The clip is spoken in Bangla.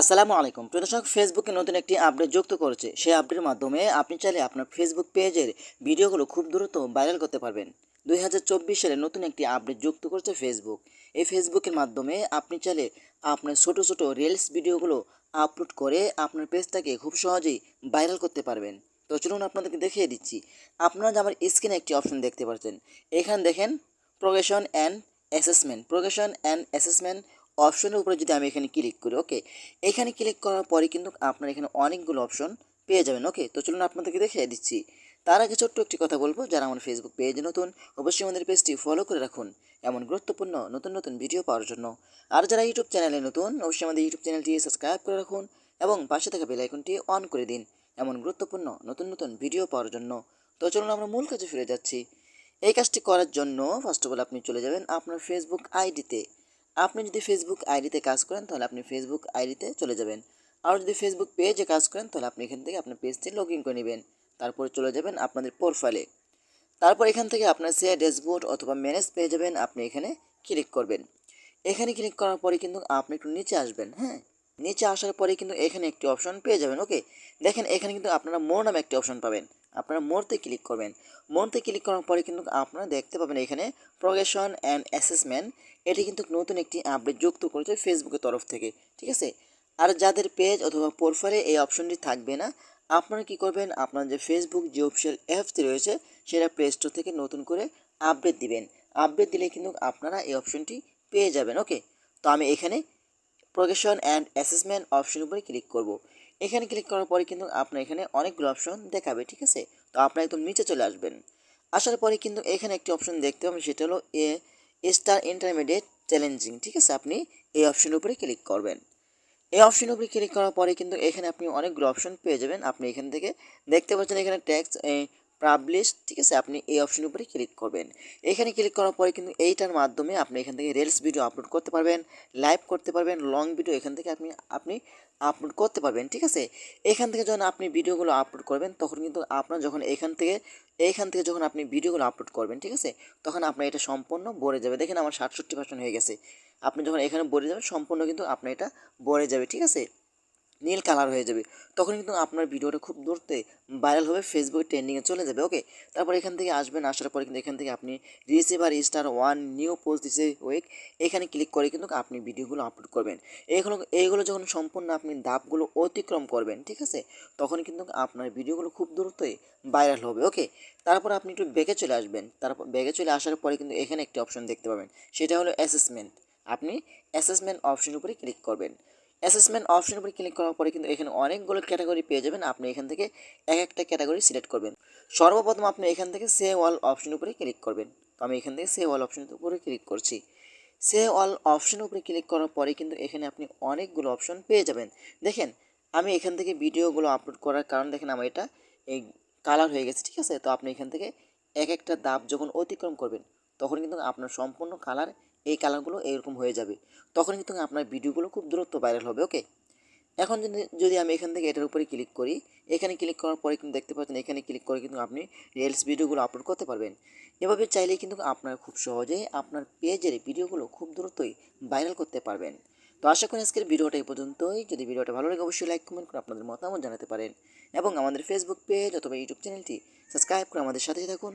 আসসালামু আলাইকুম। প্রিয় দর্শক ফেসবুকে নতুন একটি আপডেট যুক্ত করেছে। সেই আপডেটের মাধ্যমে আপনি চাইলে আপনার ফেসবুক পেজের ভিডিওগুলো খুব দ্রুত ভাইরাল করতে পারবেন। দুই হাজার চব্বিশ সালে নতুন একটি আপডেট যুক্ত করেছে ফেসবুক এই ফেসবুকের মাধ্যমে আপনি চাইলে আপনার ছোট ছোট রিলস ভিডিওগুলো আপলোড করে আপনার পেজটাকে খুব সহজেই ভাইরাল করতে পারবেন। তো চলুন আপনাদেরকে দেখিয়ে দিচ্ছি। আপনারা যে আমার স্ক্রিনে একটি অপশন দেখতে পাচ্ছেন, এখানে দেখেন progression and assessment progression and assessment অপশনের উপরে যদি আমি এখানে ক্লিক করি ওকে এখানে ক্লিক করার পরে কিন্তু আপনার এখানে অনেকগুলো অপশন পেয়ে যাবেন ওকে তো চলুন আপনাদেরকে দেখিয়ে দিচ্ছি। তার আগে ছোট্ট একটি কথা বলব, যারা আমার ফেসবুক পেজে নতুন, অবশ্যই আমাদের পেজটি ফলো করে রাখুন। এমন গুরুত্বপূর্ণ নতুন নতুন ভিডিও পাওয়ার জন্য। আর যারা ইউটিউব চ্যানেলে নতুন, অবশ্যই আমাদের ইউটিউব চ্যানেলটি সাবস্ক্রাইব করে রাখুন এবং পাশে থাকা বেল আইকনটি অন করে দিন। এমন গুরুত্বপূর্ণ নতুন নতুন ভিডিও পাওয়ার জন্য। তো চলুন আমরা মূল কাজে ফিরে যাচ্ছি। এই কাজটি করার জন্য ফার্স্ট অফ অল আপনি চলে যাবেন আপনার ফেসবুক আইডিতে আপনি যদি ফেসবুক আইডিতে কাজ করেন, তাহলে আপনি ফেসবুক আইডিতে চলে যাবেন। আর যদি ফেসবুক পেজে কাজ করেন, তাহলে আপনি এখান থেকে আপনার পেজটি লগ ইন করে নেবেন। তারপরে চলে যাবেন আপনাদের প্রোফাইলে তারপর এখান থেকে আপনার সে ড্যাশবোর্ড অথবা ম্যানেজ পেয়ে যাবেন, আপনি এখানে ক্লিক করবেন। এখানে ক্লিক করার পরে কিন্তু আপনি একটু নিচে আসবেন হ্যাঁ? নিচে আসার পরে কিন্তু এখানে একটি অপশন পেয়ে যাবেন ওকে দেখেন এখানে কিন্তু আপনারা মোর নামে একটি অপশন পাবেন। আপনারা মোরতে ক্লিক করবেন। মোরতে ক্লিক করার পরে কিন্তু আপনারা দেখতে পাবেন এখানে প্রোগেশন অ্যান্ড অ্যাসেসমেন্ট এটি কিন্তু নতুন একটি আপডেট যুক্ত করেছে ফেসবুকের তরফ থেকে, ঠিক আছে? আর যাদের পেজ অথবা প্রোফাইলে এই অপশনটি থাকবে না, আপনারা কি করবেন? আপনার যে ফেসবুক যে অফিসিয়াল অ্যাপসটি রয়েছে, সেটা প্লে স্টোর থেকে নতুন করে আপডেট দিবেন। আপডেট দিলে কিন্তু আপনারা এই অপশনটি পেয়ে যাবেন ওকে তো আমি এখানে প্রোগেশন অ্যান্ড অ্যাসেসমেন্ট অপশন উপরে ক্লিক করব। এখানে ক্লিক করার পরে কিন্তু আপনার এখানে অনেকগুলো অপশন দেখাবে, ঠিক আছে? তো আপনার একদম নিচে চলে আসবেন। আসার পরে কিন্তু এখানে একটি অপশন দেখতে পাবেন, সেটা হলো এ স্টার ইন্টারমিডিয়েট চ্যালেঞ্জিং ঠিক আছে? আপনি এই অপশনের উপরে ক্লিক করবেন। এই অপশনের উপরে ক্লিক করার পরে কিন্তু এখানে আপনি অনেকগুলো অপশন পেয়ে যাবেন। আপনি এখান থেকে দেখতে পাচ্ছেন এখানে ট্যাক্স পাবলিশ ঠিক আছে? আপনি এই অপশনের উপরে ক্লিক করবেন। এখানে ক্লিক করার পরে কিন্তু এইটার মাধ্যমে আপনি এখান থেকে রিলস ভিডিও আপলোড করতে পারবেন লাইভ করতে পারবেন লং ভিডিও এখান থেকে আপনি আপনি আপলোড করতে পারবেন, ঠিক আছে? এখান থেকে যখন আপনি ভিডিওগুলো আপলোড করবেন, তখন কিন্তু আপনার যখন এখান থেকে এইখান থেকে যখন আপনি ভিডিওগুলো আপলোড করবেন, ঠিক আছে? তখন আপনার এটা সম্পূর্ণ ভরে যাবে। দেখেন আমার সাতষট্টি পার্সেন্ট হয়ে গেছে। আপনি যখন এখানে ভরে যাবেন, সম্পূর্ণ কিন্তু আপনার এটা ভরে যাবে, ঠিক আছে? নীল কালার হয়ে যাবে। তখন কিন্তু আপনার ভিডিওটা খুব দূরতে ভাইরাল হবে ফেসবুকে ট্রেন্ডিংয়ে চলে যাবে ওকে তারপর এখান থেকে আসবেন, আসার পরে কিন্তু এখান থেকে আপনি receiver star one new post দিছে ওয়েক এখানে ক্লিক করে কিন্তু আপনি ভিডিওগুলো আপলোড করবেন। এইগুলো এইগুলো যখন সম্পূর্ণ আপনি ধাপগুলো অতিক্রম করবেন, ঠিক আছে? তখন কিন্তু আপনার ভিডিওগুলো খুব দ্রুতই ভাইরাল হবে ওকে তারপর আপনি একটু ব্যাগে চলে আসবেন, তারপর ব্যাগে চলে আসার পরে কিন্তু এখানে একটি অপশন দেখতে পাবেন, সেটা হলো অ্যাসেসমেন্ট আপনি অ্যাসেসমেন্ট অপশনের উপরে ক্লিক করবেন। অ্যাসেসমেন্ট অপশনের উপরে ক্লিক করার পরে কিন্তু এখানে অনেকগুলো ক্যাটাগরি পেয়ে যাবেন। আপনি এখান থেকে এক একটা ক্যাটাগরি সিলেক্ট করবেন। সর্বপ্রথম আপনি এখান থেকে সে অল অপশনের উপরে ক্লিক করবেন। তো আমি এখান থেকে সে অল অপশনের উপরে ক্লিক করছি। সে অল অপশনের উপরে ক্লিক করার পরে কিন্তু এখানে আপনি অনেকগুলো অপশন পেয়ে যাবেন। দেখেন, আমি এখান থেকে ভিডিওগুলো আপলোড করার কারণ দেখেন আমার এটা এই কালার হয়ে গেছে, ঠিক আছে? তো আপনি এখান থেকে এক একটা দাব যখন অতিক্রম করবেন তখন কিন্তু আপনার সম্পূর্ণ কালার এই কালারগুলো এরকম হয়ে যাবে। তখন কিন্তু আপনার ভিডিওগুলো খুব দ্রুত ভাইরাল হবে ওকে এখন যদি যদি আমি এখান থেকে এটার উপরে ক্লিক করি, এখানে ক্লিক করার পরে কিন্তু দেখতে পাচ্ছেন, এখানে ক্লিক করে কিন্তু আপনি রিলস ভিডিওগুলো আপলোড করতে পারবেন। এভাবে চাইলে কিন্তু আপনার খুব সহজেই আপনার পেজের ভিডিওগুলো খুব দ্রুতই ভাইরাল করতে পারবেন। তো আশা করি আজকের ভিডিওটা এই পর্যন্তই। যদি ভিডিওটা ভালো লাগে, অবশ্যই লাইক কমেন্ট করে আপনাদের মতামত জানাতে পারেন। এবং আমাদের ফেসবুক পেজ অথবা ইউটিউব চ্যানেলটি সাবস্ক্রাইব করে আমাদের সাথে থাকুন।